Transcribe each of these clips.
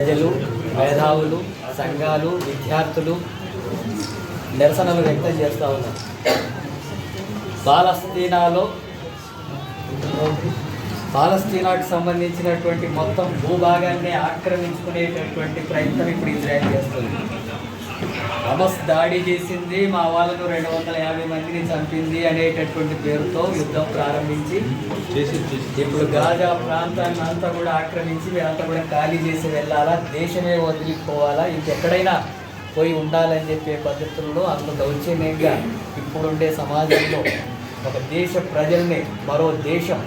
ప్రజలు మేధావులు సంఘాలు విద్యార్థులు నిరసనలు వ్యక్తం చేస్తూ ఉన్నారు. పాలస్తీనాలో పాలస్తీనాకు సంబంధించినటువంటి మొత్తం భూభాగాన్ని ఆక్రమించుకునేటటువంటి ప్రయత్నం ఇప్పుడు ఇజ్రాయెల్ చేస్తుంది. హమస్ దాడి చేసింది మా వాళ్ళను రెండు వందల యాభై మందిని చంపింది అనేటటువంటి పేరుతో యుద్ధం ప్రారంభించి ఇప్పుడు గాజా ప్రాంతాన్ని అంతా కూడా ఆక్రమించి మీరంతా కూడా ఖాళీ చేసి వెళ్ళాలా దేశమే వదిలిపోవాలా ఇంకెక్కడైనా పోయి ఉండాలని చెప్పే పద్ధతుల్లో అంత దౌర్జన్యంగా ఇప్పుడుండే సమాజంలో ఒక దేశ ప్రజల్ని మరో దేశం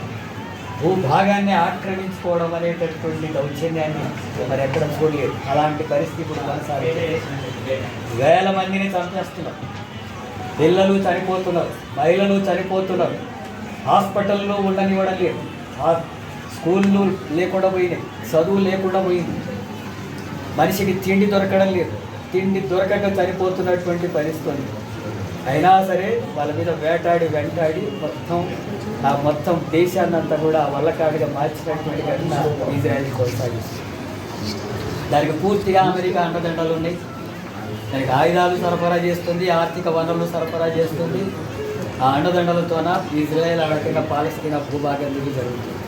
భూభాగాన్ని ఆక్రమించుకోవడం అనేటటువంటి దౌర్జన్యాన్ని మరి ఎక్కడ చూడలేదు అలాంటి పరిస్థితి ఇప్పుడు కొనసాగుతుంది. వేల మందిని చంపేస్తున్నారు. పిల్లలు చనిపోతున్నారు. మహిళలు చనిపోతున్నారు. హాస్పిటల్లో ఉండనివ్వడం లేదు. స్కూళ్ళు లేకుండా పోయినాయి. చదువు లేకుండా పోయింది. మనిషికి తిండి దొరకడం లేదు. తిండి దొరకక చనిపోతున్నటువంటి పరిస్థితి ఉంది. అయినా సరే వాళ్ళ మీద వేటాడి వెంటాడి మొత్తం ఆ మొత్తం దేశాన్ని అంతా కూడా వల్లకాడిగా మార్చినటువంటి ఘటన ఇజ్రాయెల్ కొనసాగిస్తుంది. దానికి పూర్తిగా అమెరికా అండదండలు ఉన్నాయి. దానికి ఆయుధాలు సరఫరా చేస్తుంది ఆర్థిక వనరులు సరఫరా చేస్తుంది. ఆ అండదండలతోన ఇజ్రాయెల్ అడగకుండా పాలస్తీనా భూభాగం దిగి జరుగుతుంది.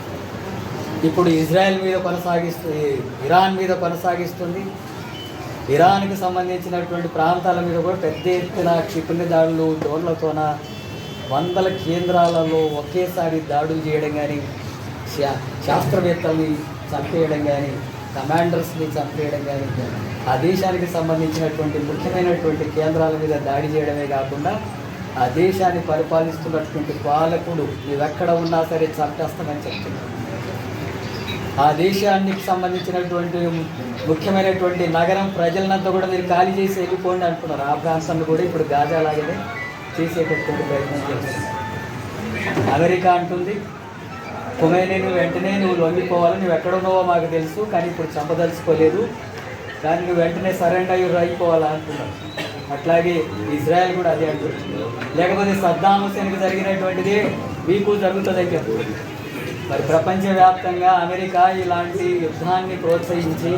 ఇప్పుడు ఇజ్రాయెల్ మీద కొనసాగిస్తుంది ఇరాన్ మీద కొనసాగిస్తుంది. ఇరాన్కి సంబంధించినటువంటి ప్రాంతాల మీద కూడా పెద్ద ఎత్తున క్షిపణి దాడులు డోన్లతోన వందల కేంద్రాలలో ఒకేసారి దాడులు చేయడం కానీ శా- శాస్త్రవేత్తల్ని చంపేయడం కానీ కమాండర్స్ని చంపేయడం కానీ ఆ దేశానికి సంబంధించినటువంటి ముఖ్యమైనటువంటి కేంద్రాల మీద దాడి చేయడమే కాకుండా ఆ దేశాన్ని పరిపాలిస్తున్నటువంటి పాలకుడు నువ్వెక్కడ ఉన్నా సరే చంపేస్తామని చెప్తున్నాడు ఆ దేశానికి సంబంధించినటువంటి ముఖ్యమైనటువంటి నగరం ప్రజలంతా కూడా మీరు ఖాళీ చేసి వెళ్ళిపోండి అంటున్నారు. ఆ ప్రాంతాన్ని కూడా ఇప్పుడు గాజా లాగానే చేసేటటువంటి ప్రయత్నం చేస్తున్నారు. అమెరికా అంటుంది కుమైని నువ్వు వెంటనే నువ్వు లొంగిపోవాలి నువ్వు ఎక్కడున్నావో మాకు తెలుసు కానీ ఇప్పుడు చంపదలుచుకోలేదు. కానీ నువ్వు వెంటనే సరెండర్ అయ్యి అయిపోవాలా అంటున్నావు అట్లాగే ఇజ్రాయెల్ కూడా అదే అంటుంది. లేకపోతే సద్దాం హుసేన్కి జరిగినటువంటిది మీకు జరుగుతుందని చెప్పు. మరి ప్రపంచవ్యాప్తంగా అమెరికా ఇలాంటి యుద్ధాన్ని ప్రోత్సహించి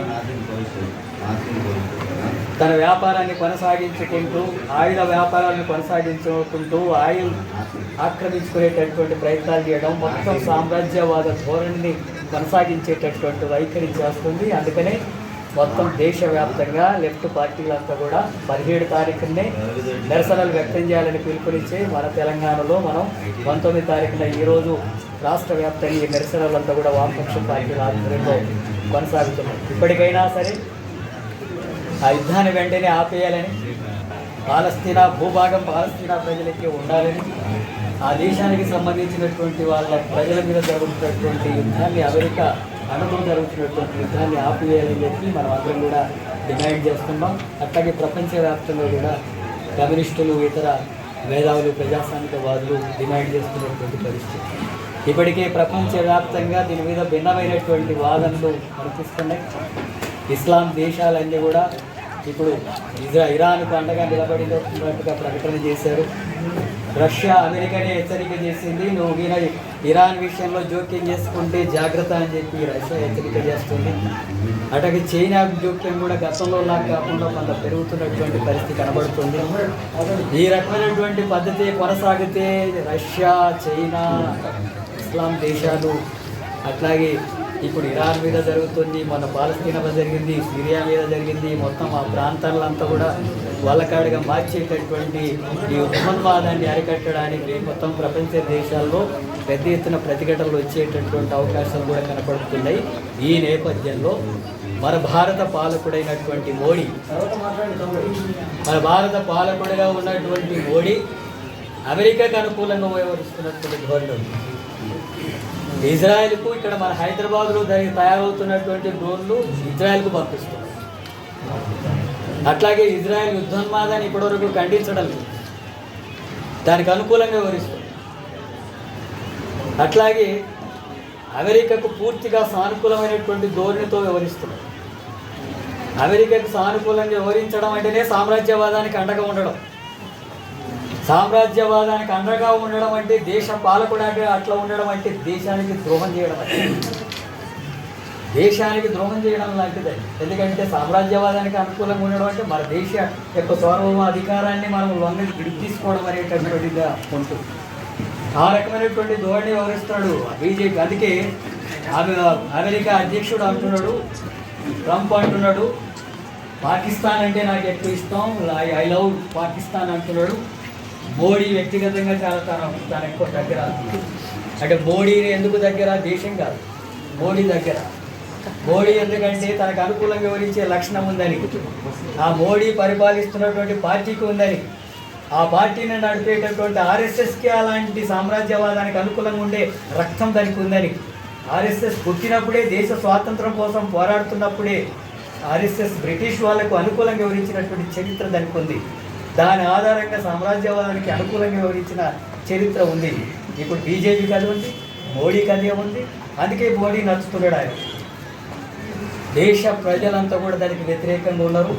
తన వ్యాపారాన్ని కొనసాగించుకుంటూ ఆయుధ వ్యాపారాన్ని కొనసాగించుకుంటూ ఆయిల్ ఆక్రమించుకునేటటువంటి ప్రయత్నాలు చేయడం మొత్తం సామ్రాజ్యవాద ధోరణిని కొనసాగించేటటువంటి వైఖరి చేస్తుంది. అందుకనే మొత్తం దేశవ్యాప్తంగా లెఫ్ట్ పార్టీలంతా కూడా పదిహేడు తారీఖునే నిరసనలు వ్యక్తం చేయాలని పిలుపునిచ్చి మన తెలంగాణలో మనం పంతొమ్మిది తారీఖున ఈరోజు రాష్ట్ర వ్యాప్తంగా ఈ నిరసనలంతా కూడా వామపక్ష పార్టీల ఆధ్వర్యంలో కొనసాగుతున్నాయి. ఇప్పటికైనా సరే ఆ యుద్ధాన్ని వెంటనే ఆపేయాలని పాలస్తీనా భూభాగం పాలస్తీనా ప్రజలకి ఉండాలని ఆ దేశానికి సంబంధించినటువంటి వాళ్ళ ప్రజల మీద జరుగుతున్నటువంటి యుద్ధాన్ని అమెరికా అనుభవం జరుగుతున్నటువంటి యుద్ధాన్ని ఆపివేయాలని చెప్పి మనం అందరం కూడా డిమాండ్ చేస్తున్నాం. అట్లాగే ప్రపంచవ్యాప్తంగా కూడా కమ్యూనిస్టులు ఇతర మేధావులు ప్రజాస్వామికవాదులు డిమాండ్ చేస్తున్నటువంటి పరిస్థితి. ఇప్పటికే ప్రపంచవ్యాప్తంగా దీని మీద భిన్నమైనటువంటి వాదనలు కనిపిస్తున్నాయి. ఇస్లాం దేశాలన్నీ కూడా ఇప్పుడు ఇజ్రా ఇరాన్కు అండగా నిలబడినట్టుగా ప్రకటన చేశారు. రష్యా అమెరికానే హెచ్చరిక చేసింది నువ్వు ఈయన ఇరాన్ విషయంలో జోక్యం చేసుకుంటే జాగ్రత్త అని చెప్పి రష్యా హెచ్చరిక చేస్తుంది. అటు చైనా జోక్యం కూడా గతంలో లాగా కాకుండా కొంత పెరుగుతున్నటువంటి పరిస్థితి కనబడుతుంది. ఈ రకమైనటువంటి పద్ధతి కొనసాగితే రష్యా చైనా ఇస్లాం దేశాలు అట్లాగే ఇప్పుడు ఇరాన్ మీద జరుగుతుంది మన పాలస్తీనా మీద జరిగింది సిరియా మీద జరిగింది మొత్తం ఆ ప్రాంతాలంతా కూడా వాళ్ళకాడిగా మార్చేటటువంటి ఈ ఉన్మాదాన్ని అరికట్టడానికి మొత్తం ప్రపంచ దేశాల్లో పెద్ద ఎత్తున ప్రతిఘటనలు వచ్చేటటువంటి అవకాశాలు కూడా కనపడుతున్నాయి. ఈ నేపథ్యంలో మన భారత పాలకుడైనటువంటి మోడీ మన భారత పాలకుడిగా ఉన్నటువంటి మోడీ అమెరికాకు అనుకూలంగా వ్యవహరిస్తున్నటువంటి ధోరణి ఉంది. ఇజ్రాయెల్కు ఇక్కడ మన హైదరాబాద్లో దానికి తయారవుతున్నటువంటి డ్రోన్లు ఇజ్రాయెల్కు పంపిస్తున్నారు. అట్లాగే ఇజ్రాయెల్ యుద్ధోన్మాదాన్ని ఇప్పటివరకు ఖండించడం లేదు. దానికి అనుకూలంగా వివరిస్తుంది. అట్లాగే అమెరికాకు పూర్తిగా సానుకూలమైనటువంటి ధోరణితో వ్యవహరిస్తున్నారు అమెరికాకు సానుకూలంగా వ్యవహరించడం అంటేనే సామ్రాజ్యవాదానికి అండగా ఉండడం. సామ్రాజ్యవాదానికి అండగా ఉండడం అంటే దేశ పాలకుడు అట్లా ఉండడం అంటే దేశానికి ద్రోహం చేయడం అంటే. దేశానికి ద్రోహం చేయడం లాంటిది. ఎందుకంటే సామ్రాజ్యవాదానికి అనుకూలంగా ఉండడం అంటే మన దేశ యొక్క సార్వభౌమ అధికారాన్ని మనం లొంగ తీసుకోవడం అనేటటువంటిగా ఉంటుంది. ఆ రకమైనటువంటి ధోరణి వ్యవహరిస్తున్నాడు బీజేపీ. అందుకే ఆమె అమెరికా అధ్యక్షుడు అంటున్నాడు ట్రంప్ అంటున్నాడు పాకిస్తాన్ అంటే నాకు ఎక్కువ ఇష్టం ఐ లవ్ పాకిస్తాన్ అంటున్నాడు. మోడీ వ్యక్తిగతంగా చాలా తన తన ఎక్కువ దగ్గర. అంటే మోడీని ఎందుకు దగ్గర? దేశం కాదు. మోడీ దగ్గర. మోడీ ఎందుకంటే తనకు అనుకూలంగా వివరించే లక్షణం ఉందని. ఆ మోడీ పరిపాలిస్తున్నటువంటి పార్టీకి ఉందని. ఆ పార్టీని నడిపేటటువంటి ఆర్ఎస్ఎస్కి అలాంటి సామ్రాజ్యవాదానికి అనుకూలంగా ఉండే రక్తం దానికి ఉందని. ఆర్ఎస్ఎస్ పుట్టినప్పుడే దేశ స్వాతంత్రం కోసం పోరాడుతున్నప్పుడే ఆర్ఎస్ఎస్ బ్రిటిష్ వాళ్ళకు అనుకూలంగా వివరించినటువంటి చరిత్ర దానికి ఉంది. దాని ఆధారంగా సామ్రాజ్యవాదానికి అనుకూలంగా వివరించిన చరిత్ర ఉంది. ఇప్పుడు బీజేపీకి అది ఉంది మోడీకి అదే ఉంది అందుకే మోడీ నచ్చుతున్నాడు ఆయన. దేశ ప్రజలంతా కూడా దానికి వ్యతిరేకంగా ఉన్నారు.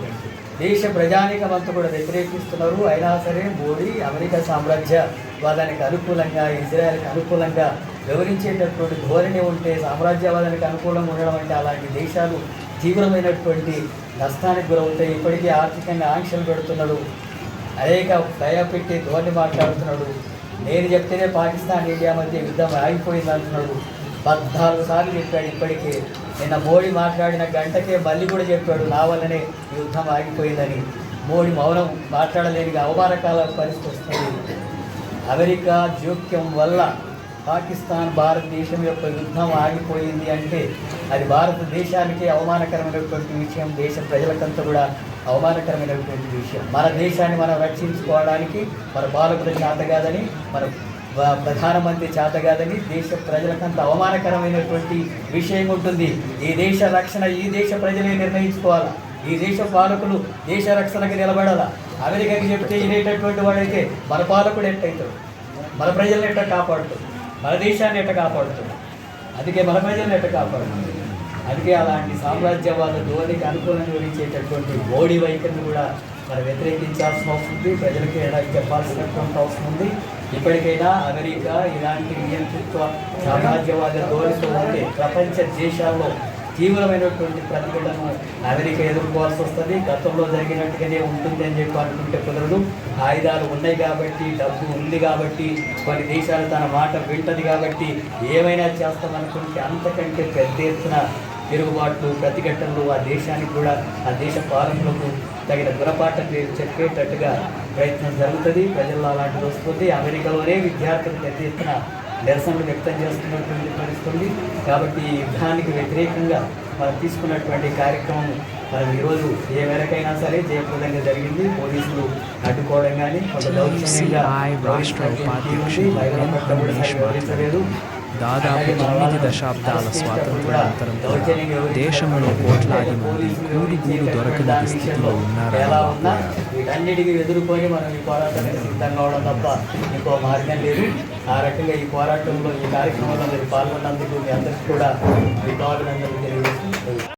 దేశ ప్రజానికం అంతా కూడా వ్యతిరేకిస్తున్నారు. అయినా సరే మోడీ అమెరికా సామ్రాజ్యవాదానికి అనుకూలంగా ఇజ్రాయెల్కి అనుకూలంగా వివరించేటటువంటి ధోరణి ఉంటే సామ్రాజ్యవాదానికి అనుకూలంగా ఉండడం అంటే అలాంటి దేశాలు తీవ్రమైనటువంటి నష్టానికి గురవుతాయి. ఇప్పటికీ ఆర్థికంగా ఆంక్షలు పెడుతున్నాడు అనేక భయపెట్టి ధోని మాట్లాడుతున్నాడు. నేను చెప్తేనే పాకిస్తాన్ ఇండియా మధ్య యుద్ధం ఆగిపోయింది అంటున్నాడు. పద్నాలుగు సార్లు చెప్పాడు ఇప్పటికే. నిన్న మోడీ మాట్లాడిన గంటకే మళ్ళీ కూడా చెప్పాడు నా వల్లనే యుద్ధం ఆగిపోయిందని. మోడీ మౌనం మాట్లాడలేని అవమానకాల పరిస్థితి వస్తుంది. అమెరికా జోక్యం వల్ల పాకిస్తాన్ భారతదేశం యొక్క యుద్ధం ఆగిపోయింది అంటే అది భారతదేశానికి అవమానకరమైనటువంటి విషయం దేశ ప్రజలకంతా కూడా అవమానకరమైనటువంటి విషయం. మన దేశాన్ని మనం రక్షించుకోవడానికి మన బాలకుల చేత కాదని మన ప్రధానమంత్రి చేత కాదని దేశ ప్రజలకంత అవమానకరమైనటువంటి విషయం ఉంటుంది. ఈ దేశ రక్షణ ఈ దేశ ప్రజలే నిర్ణయించుకోవాలా? ఈ దేశ పాలకులు దేశ రక్షణకి నిలబడాలా? అమెరికాకి చెప్తే వినేటటువంటి వాడైతే మన పాలకుడు ఎట్టయితాడు? మన ప్రజల్ని ఎట్ట కాపాడుతాడు? మన దేశాన్ని ఎట్ట కాపాడుతుంది? అందుకే మన ప్రజల్ని ఎట్ట అందుకే అలాంటి సామ్రాజ్యవాద ధోరణికి అనుకూలంగా వివరించేటటువంటి మోడీ వైఖరిని కూడా మనం వ్యతిరేకించాల్సిన అవసరం ఉంది. ప్రజలకి ఎలా చెప్పాల్సినటువంటి అవసరం ఉంది. ఇప్పటికైనా అమెరికా ఇలాంటి నియంతృత్వ సామ్రాజ్యవాద ధోరణితో ఉంటే ప్రపంచ దేశాల్లో తీవ్రమైనటువంటి ప్రతిఘటన అమెరికా ఎదుర్కోవాల్సి వస్తుంది. గతంలో జరిగినట్టుగానే ఉంటుంది అని చెప్పి అనుకుంటే కుదరదు. ఆయుధాలు ఉన్నాయి కాబట్టి డబ్బు ఉంది కాబట్టి కొన్ని దేశాలు తన మాట వింటది కాబట్టి ఏమైనా చేస్తామనుకుంటే అంతకంటే పెద్ద ఎత్తున తిరుగుబాట్లు ప్రతిఘటనలు ఆ దేశానికి కూడా ఆ దేశ పాలకులకు తగిన గుణపాఠం చెప్పేటట్టుగా ప్రయత్నం జరుగుతుంది. ప్రజల్లో అలాంటిది వస్తుంది. అమెరికాలోనే విద్యార్థులు పెద్ద ఎత్తున నిరసనలు వ్యక్తం చేస్తున్నటువంటి పరిస్థితుంది. కాబట్టి ఈ యుద్ధానికి వ్యతిరేకంగా మనం తీసుకున్నటువంటి కార్యక్రమం మనం ఈరోజు ఏ మేరకైనా సరే జయప్రదంగా జరిగింది. పోలీసులు అడ్డుకోవడం కానీ కొంత దౌర్జన్యంగా మహిళల పట్ల కూడా సరిగ్గా వివరించలేదు. దాదాపు తొమ్మిది దశాబ్దాల స్వాతంత్ర్యానంతరం కూడా దేశంలో కోట్లాది మంది కూడి గూడు దొరకని స్థితిలో ఉన్నారని ఎలా ఉన్నా వాపోయారు వీటన్నిటికీ ఎదుర్కొని మనం ఈ పోరాటానికి సిద్ధంగా అవడం తప్ప ఇంకో మార్గం లేదు. ఆ రకంగా ఈ పోరాటంలో ఈ కార్యక్రమంలో మీరు పాల్గొన్నందుకు మీ అందరికీ కూడా మీ అభినందనలు